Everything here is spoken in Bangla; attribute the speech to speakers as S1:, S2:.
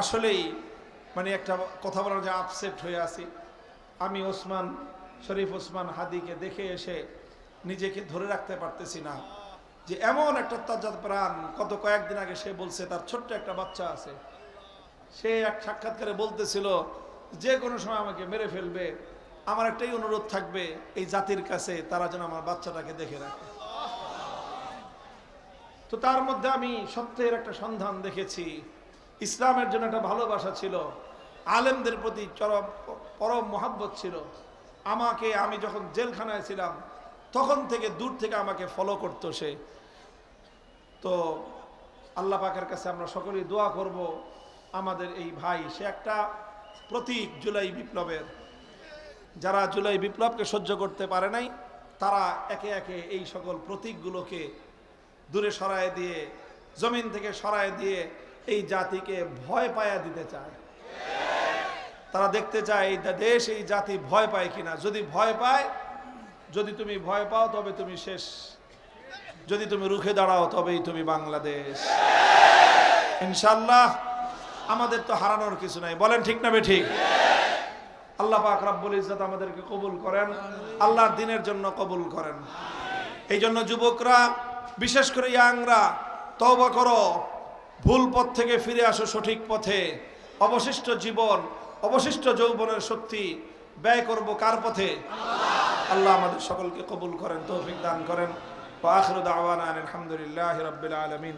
S1: আসলেই মানে একটা কথা বলার যে আপসেট হয়ে আছি। আমি ওসমান শরীফ ওসমান হাদিকে দেখে এসে নিজেকে ধরে রাখতে পারতেছি না যে এমন একটা তাজাদ প্রাণ কত কয়েকদিন আগে সে বলছে, তার ছোট্ট একটা বাচ্চা আছে। সে এক সাক্ষাৎকারে বলতেছিল, যে কোনো সময় আমাকে মেরে ফেলবে, আমার একটাই অনুরোধ থাকবে, এই জাতির কাছে তারা যেন আমার বাচ্চাটাকে দেখে রাখে। তো তার মধ্যে আমি সত্যের একটা সন্ধান দেখেছি। ইসলামের জন্য একটা ভালোবাসা ছিল। আলেমদের প্রতি চরম, পরম মহাব্বত ছিল। আমাকে আমি যখন জেলখানায় ছিলাম, তখন থেকে দূর থেকে আমাকে ফলো করতো সে। তো আল্লাহ পাকের কাছে আমরা সকলেই দোয়া করব, আমাদের এই ভাই, সে একটা প্রতীক জুলাই বিপ্লবের। যারা জুলাই বিপ্লবকে সহ্য করতে পারে নাই, তারা একে একে এই সকল প্রতীকগুলোকে দূরে সরায় দিয়ে, জমিন থেকে সরায় দিয়ে এই জাতিকে ভয় পায়া দিতে চায়। তারা দেখতে চায়, এই দেশ, এই জাতি ভয় পায় কিনা? যদি ভয় পায়, যদি তুমি ভয় পাও, তবে তুমি শেষ। যদি তুমি রুখে দাঁড়াও, তবেই তুমি বাংলাদেশ। ইনশাল্লাহ আমাদের তো হারানোর কিছু নাই। বলেন ঠিক না ঠিক আল্লাহ পাক রাব্বুল ইজ্জত আমাদেরকে কবুল করেন। আল্লাহর দিনের জন্য কবুল করেন। এই জন্য যুবকরা, বিশেষ করে ইয়াংরা, তওবা করো। ভুল পথ থেকে ফিরে আসো সঠিক পথে। অবশিষ্ট জীবন, অবশিষ্ট যৌবনের শক্তি ব্যয় করব কার পথে? আল্লাহ আমাদের সকলকে কবুল করেন, তৌফিক দান করেন। আলহামদুলিল্লাহ রাব্বিল আলামিন।